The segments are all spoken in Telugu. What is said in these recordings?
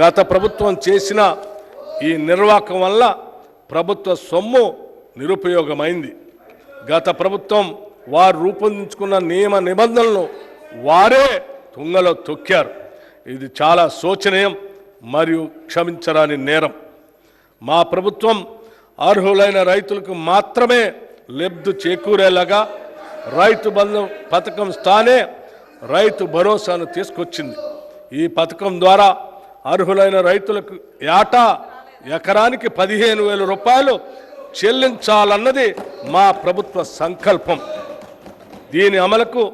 గత ప్రభుత్వం చేసిన ఈ నిర్వాహకం వల్ల ప్రభుత్వ సొమ్ము నిరుపయోగమైంది. గత ప్రభుత్వం వారు రూపొందించుకున్న నియమ నిబంధనలను వారే తుంగలో తొక్కారు. ఇది చాలా శోచనీయం మరియు క్షమించరాని నేరం. మా ప్రభుత్వం అర్హులైన రైతులకు మాత్రమే లబ్ధి చేకూరేలాగా రైతు బంధు పథకం స్థానే రైతు భరోసాను తీసుకొచ్చింది. ఈ పథకం ద్వారా అర్హులైన రైతులకు ఏటా ఎకరానికి పదిహేను వేల రూపాయలు చెల్లించాలన్నది మా ప్రభుత్వ సంకల్పం. దీని అమలుకు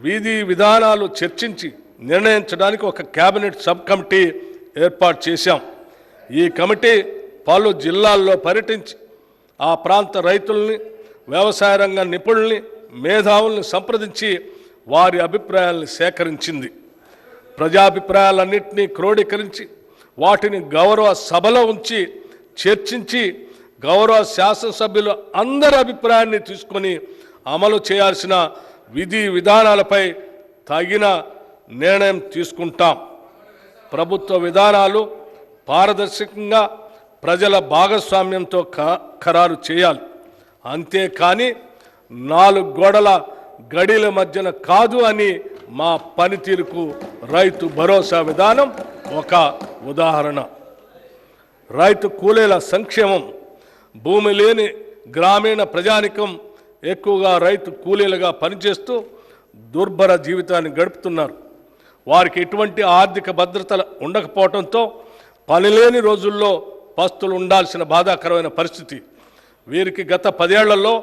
విధి విధానాలు చర్చించి నిర్ణయించడానికి ఒక కేబినెట్ సబ్ కమిటీ ఏర్పాటు చేశాం. ఈ కమిటీ పలు జిల్లాల్లో పర్యటించి ఆ ప్రాంత రైతుల్ని వ్యవసాయ రంగ నిపుణుల్ని మేధావుల్ని సంప్రదించి వారి అభిప్రాయాలను సేకరించింది. ప్రజాభిప్రాయాలన్నింటినీ క్రోడీకరించి వాటిని గౌరవ సభలో ఉంచి చర్చించి గౌరవ శాసనసభ్యులు అందరి అభిప్రాయాన్ని తీసుకొని అమలు చేయాల్సిన విధి విధానాలపై తగిన నిర్ణయం తీసుకుంటాం. ప్రభుత్వ విధానాలు పారదర్శకంగా ప్రజల భాగస్వామ్యంతో క- ఖరారు చేయాలి. అంతేకాని నాలుగు గోడల గడిల మధ్యన కాదు అని మా పనితీరుకు రైతు భరోసా విధానం ఒక ఉదాహరణ. రైతు కూలీల సంక్షేమం భూమి లేని గ్రామీణ ప్రజానికం ఎక్కువగా రైతు కూలీలుగా పనిచేస్తూ దుర్భర జీవితాన్ని గడుపుతున్నారు. వారికి ఎటువంటి ఆర్థిక భద్రత ఉండకపోవడంతో పనిలేని రోజుల్లో పస్తులు ఉండాల్సిన బాధాకరమైన పరిస్థితి. వీరికి గత పదేళ్ళలో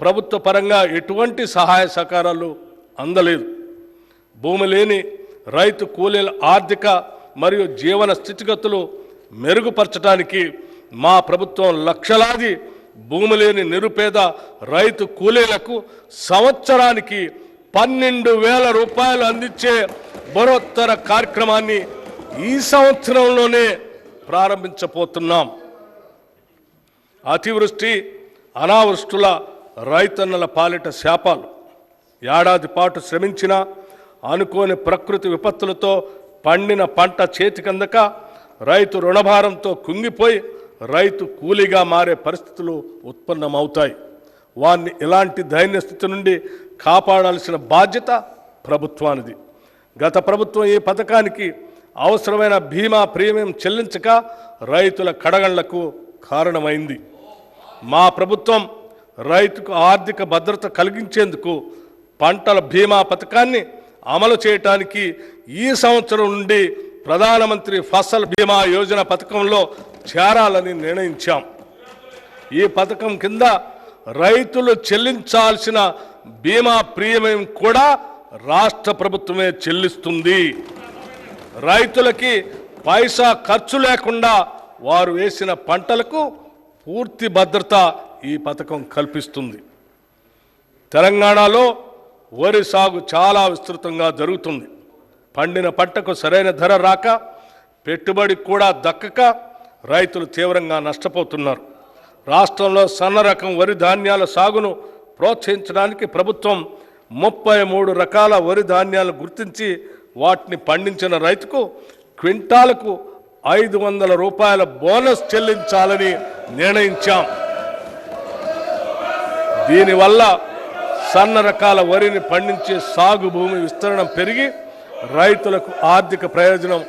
ప్రభుత్వ పరంగా ఎటువంటి సహాయ సహకారాలు అందలేదు. భూమి లేని రైతు కూలీల ఆర్థిక మరియు జీవన స్థితిగతులు మెరుగుపరచడానికి మా ప్రభుత్వం లక్షలాది భూమి లేని నిరుపేద రైతు కూలీలకు సంవత్సరానికి పన్నెండు వేల రూపాయలు అందించే బరోత్తర కార్యక్రమాన్ని ఈ సంవత్సరంలోనే ప్రారంభించబోతున్నాం. అతివృష్టి అనావృష్టుల రైతన్నల పాలిట శాపాలు. ఏడాది పాటు శ్రమించిన అనుకోని ప్రకృతి విపత్తులతో పండిన పంట చేతికందక రైతు రుణభారంతో కుంగిపోయి రైతు కూలీగా మారే పరిస్థితులు ఉత్పన్నమవుతాయి. వారిని ఇలాంటి దైన్య స్థితి నుండి కాపాడాల్సిన బాధ్యత ప్రభుత్వానిది. గత ప్రభుత్వం ఈ పథకానికి అవసరమైన బీమా ప్రీమియం చెల్లించక రైతుల కడగళ్ళకు కారణమైంది. మా ప్రభుత్వం రైతుకు ఆర్థిక భద్రత కలిగించేందుకు పంటల బీమా పథకాన్ని అమలు చేయటానికి ఈ సంవత్సరం నుండి ప్రధానమంత్రి ఫసల్ బీమా యోజన పథకంలో చేరాలని నిర్ణయించాం. ఈ పథకం కింద రైతులు చెల్లించాల్సిన బీమా ప్రీమియం కూడా రాష్ట్ర ప్రభుత్వమే చెల్లిస్తుంది. రైతులకి పైసా ఖర్చు లేకుండా వారు వేసిన పంటలకు పూర్తి భద్రత ఈ పథకం కల్పిస్తుంది. తెలంగాణలో వరి సాగు చాలా విస్తృతంగా జరుగుతుంది. పండిన పంటకు సరైన ధర రాక పెట్టుబడి కూడా దక్కక రైతులు తీవ్రంగా నష్టపోతున్నారు. రాష్ట్రంలో సన్న రకం వరి ధాన్యాల సాగును ప్రోత్సహించడానికి ప్రభుత్వం ముప్పై మూడు రకాల వరి ధాన్యాలు గుర్తించి వాటిని పండించిన రైతుకు క్వింటాలకు ఐదు వందల రూపాయల బోనస్ చెల్లించాలని నిర్ణయించాం. దీనివల్ల సన్న రకాల వరిని పండించే సాగు భూమి విస్తరణ పెరిగి రైతులకు ఆర్థిక ప్రయోజనం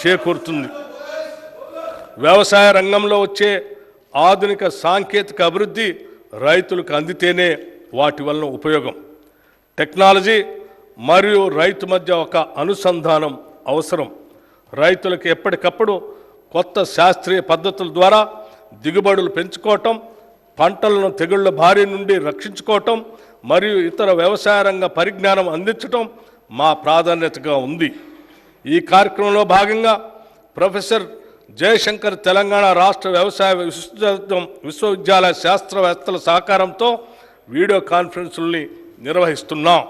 చేకూరుతుంది. వ్యవసాయ రంగంలో వచ్చే ఆధునిక సాంకేతిక అభివృద్ధి రైతులకు అందితేనే వాటి వలన ఉపయోగం. టెక్నాలజీ మరియు రైతు మధ్య ఒక అనుసంధానం అవసరం. రైతులకు ఎప్పటికప్పుడు కొత్త శాస్త్రీయ పద్ధతుల ద్వారా దిగుబడులు పెంచుకోవటం పంటలను తెగుళ్ళ బారి నుండి రక్షించుకోవటం మరియు ఇతర వ్యవసాయ రంగ పరిజ్ఞానం అందించటం మా ప్రాధాన్యతగా ఉంది. ఈ కార్యక్రమంలో భాగంగా ప్రొఫెసర్ జయశంకర్ తెలంగాణ రాష్ట్ర వ్యవసాయ విశ్వవిద్యాలయం విశ్వవిద్యాలయ శాస్త్రవేత్తల సహకారంతో వీడియో కాన్ఫరెన్సుల్ని నిర్వహిస్తున్నాం.